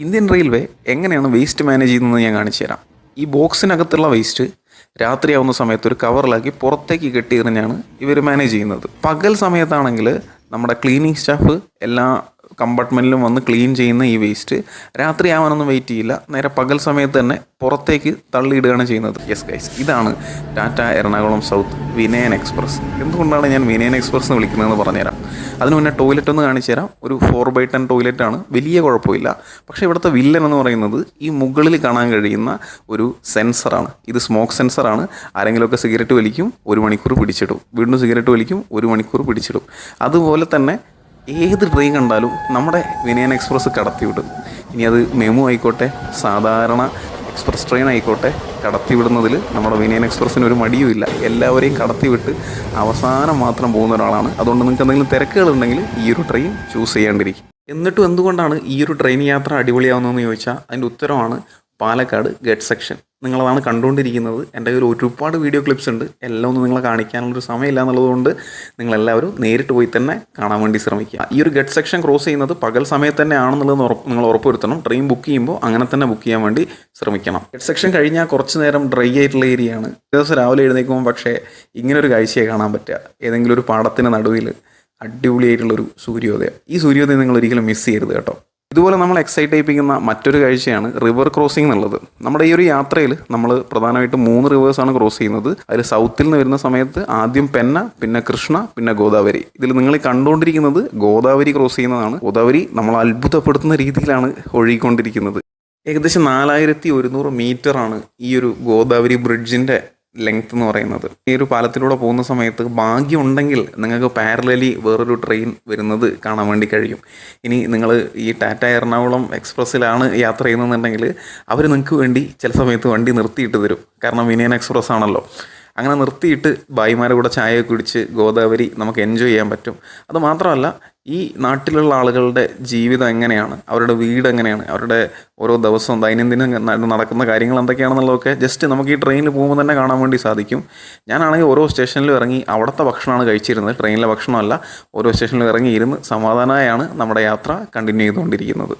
Indian railway എങ്ങനെയാണ് waste manage ചെയ്യുന്നത് ഞാൻ കാണിച്ചു തരാം. ഈ ബോക്സിനകത്തുള്ള വേസ്റ്റ് രാത്രിയാവുന്ന സമയത്ത് ഒരു കവറിലാക്കി പുറത്തേക്ക് കെട്ടി എറിഞ്ഞാണ് ഇവർ മാനേജ് ചെയ്യുന്നത്. പകൽ സമയത്താണെങ്കിൽ നമ്മുടെ ക്ലീനിങ് സ്റ്റാഫ് എല്ലാ കമ്പാർട്ട്മെന്റിലും വന്ന് ക്ലീൻ ചെയ്യുന്ന ഈ വേസ്റ്റ് രാത്രി ആവാനൊന്നും വെയിറ്റ് ചെയ്യില്ല. നേരെ പകൽ സമയത്ത് തന്നെ പുറത്തേക്ക് തള്ളിയിടുകയാണ് ചെയ്യുന്നത്. യെസ് ഗൈസ് ഇതാണ് ടാറ്റ എറണാകുളം സൗത്ത് വിനയൻ എക്സ്പ്രസ്. എന്തുകൊണ്ടാണ് ഞാൻ വിനയൻ എക്സ്പ്രസ് എന്ന് വിളിക്കുന്നതെന്ന് പറഞ്ഞുതരാം. അതിന് മുന്നേ ടോയ്ലറ്റ് ഒന്ന് കാണിച്ചു തരാം. ഒരു ഫോർ ബൈ ടെൻ ടോയ്ലറ്റ് ആണ്. വലിയ കുഴപ്പമില്ല. പക്ഷേ ഇവിടുത്തെ വില്ലൻ എന്ന് പറയുന്നത് ഈ മുകളിൽ കാണാൻ കഴിയുന്ന ഒരു സെൻസറാണ് ഇത് സ്മോക്ക് സെൻസറാണ് ആരെങ്കിലുമൊക്കെ സിഗരറ്റ് വലിക്കും ഒരു മണിക്കൂർ പിടിച്ചിടും. വീണ്ടും സിഗരറ്റ് വലിക്കും ഒരു മണിക്കൂർ പിടിച്ചിടും. അതുപോലെ തന്നെ ഏത് ട്രെയിൻ കണ്ടാലും നമ്മുടെ വിനയൻ എക്സ്പ്രസ് കടത്തിവിടും ഇനി അത് മെമു ആയിക്കോട്ടെ സാധാരണ എക്സ്പ്രസ് ട്രെയിൻ ആയിക്കോട്ടെ കടത്തിവിടുന്നതിൽ നമ്മുടെ വിനയൻ എക്സ്പ്രസ്സിന് ഒരു മടിയുമില്ല എല്ലാവരെയും കടത്തിവിട്ട് അവസാനം മാത്രം പോകുന്ന ഒരാളാണ്. അതുകൊണ്ട് നിങ്ങൾക്ക് എന്തെങ്കിലും തിരക്കുകളുണ്ടെങ്കിൽ ഈ ഒരു ട്രെയിൻ ചൂസ് ചെയ്യാണ്ടിരിക്കും. എന്നിട്ടും എന്തുകൊണ്ടാണ് ഈ ഒരു ട്രെയിൻ യാത്ര അടിപൊളിയാവുന്നതെന്ന് ചോദിച്ചാൽ അതിന്റെ ഉത്തരമാണ് പാലക്കാട് ഗഡ് സെക്ഷൻ. നിങ്ങളതാണ് കണ്ടുകൊണ്ടിരിക്കുന്നത്. എന്റെ കയ്യിൽ ഒരുപാട് വീഡിയോ ക്ലിപ്സ് ഉണ്ട്. എല്ലാം ഒന്നും നിങ്ങളെ കാണിക്കാനുള്ളൊരു സമയമില്ല എന്നുള്ളതുകൊണ്ട് നിങ്ങളെല്ലാവരും നേരിട്ട് പോയി തന്നെ കാണാൻ വേണ്ടി ശ്രമിക്കുക. ഈ ഒരു ഗഡ് സെക്ഷൻ ക്രോസ് ചെയ്യുന്നത് പകൽ സമയത്ത് തന്നെ ആണെന്നുള്ളത് നിങ്ങൾ ഉറപ്പുവരുത്തണം. ട്രെയിൻ ബുക്ക് ചെയ്യുമ്പോൾ അങ്ങനെ തന്നെ ബുക്ക് ചെയ്യാൻ വേണ്ടി ശ്രമിക്കണം. ഗഡ് സെക്ഷൻ കഴിഞ്ഞാൽ കുറച്ച് നേരം ഡ്രൈ ആയിട്ടുള്ള ഏരിയയാണ് ദിവസം രാവിലെ എഴുന്നേൽക്കുമ്പോൾ പക്ഷേ ഇങ്ങനെ ഒരു കാഴ്ചയെ കാണാൻ പറ്റുക. ഏതെങ്കിലും ഒരു പാടത്തിന് നടുവിൽ അടിപൊളിയായിട്ടുള്ളൊരു സൂര്യോദയം. ഈ സൂര്യോദയം നിങ്ങൾ ഒരിക്കലും മിസ് ചെയ്യരുത് കേട്ടോ. ഇതുപോലെ നമ്മൾ എക്സൈറ്റ് ചെയ്യിപ്പിക്കുന്ന മറ്റൊരു കാഴ്ചയാണ് റിവർ ക്രോസിംഗ് എന്നുള്ളത്. നമ്മുടെ ഈ ഒരു യാത്രയിൽ നമ്മൾ പ്രധാനമായിട്ടും മൂന്ന് റിവേഴ്സാണ് ക്രോസ് ചെയ്യുന്നത്. അതിൽ സൗത്തിൽ നിന്ന് വരുന്ന സമയത്ത് ആദ്യം പെന്ന പിന്നെ കൃഷ്ണ പിന്നെ ഗോദാവരി ഇതിൽ നിങ്ങൾ കണ്ടുകൊണ്ടിരിക്കുന്നത് ഗോദാവരി ക്രോസ് ചെയ്യുന്നതാണ്. ഗോദാവരി നമ്മൾ അത്ഭുതപ്പെടുത്തുന്ന രീതിയിലാണ് ഒഴുകിക്കൊണ്ടിരിക്കുന്നത്. ഏകദേശം നാലായിരത്തി ഒരുന്നൂറ് മീറ്ററാണ് ഈ ഒരു ഗോദാവരി ബ്രിഡ്ജിന്റെ ലെങ്ത് എന്ന് പറയുന്നത്. ഈ ഒരു പാലത്തിലൂടെ പോകുന്ന സമയത്ത് ഭാഗ്യം ഉണ്ടെങ്കിൽ നിങ്ങൾക്ക് പാരലലി വേറൊരു ട്രെയിൻ വരുന്നത് കാണാൻ വേണ്ടി കഴിയും. ഇനി നിങ്ങൾ ഈ ടാറ്റ എറണാകുളം എക്സ്പ്രസ്സിലാണ് യാത്ര ചെയ്യുന്നതെന്നുണ്ടെങ്കിൽ അവർ നിങ്ങൾക്ക് വേണ്ടി ചില സമയത്ത് വണ്ടി നിർത്തിയിട്ട് തരും. കാരണം വിനയൻ എക്സ്പ്രസ് ആണല്ലോ. അങ്ങനെ നിർത്തിയിട്ട് ഭായിമാരുടെ കൂടെ ചായ കുടിച്ച് ഗോദാവരി നമുക്ക് എൻജോയ് ചെയ്യാൻ പറ്റും. അത് മാത്രമല്ല ഈ നാട്ടിലുള്ള ആളുകളുടെ ജീവിതം എങ്ങനെയാണ്? അവരുടെ വീട് എങ്ങനെയാണ്? അവരുടെ ഓരോ ദിവസവും ദൈനംദിനം നടക്കുന്ന കാര്യങ്ങൾ എന്തൊക്കെയാണെന്നുള്ളതൊക്കെ ജസ്റ്റ് നമുക്ക് ഈ ട്രെയിനിൽ പോകുമ്പോൾ തന്നെ കാണാൻ വേണ്ടി സാധിക്കും. ഞാനാണെങ്കിൽ ഓരോ സ്റ്റേഷനിലും ഇറങ്ങി അവിടുത്തെ ഭക്ഷണമാണ് കഴിച്ചിരുന്നത്. ട്രെയിനിലെ ഭക്ഷണമല്ല ഓരോ സ്റ്റേഷനിലും ഇറങ്ങിയിരുന്ന് സമാധാനമായാണ് നമ്മുടെ യാത്ര കണ്ടിന്യൂ ചെയ്തുകൊണ്ടിരിക്കുന്നത്.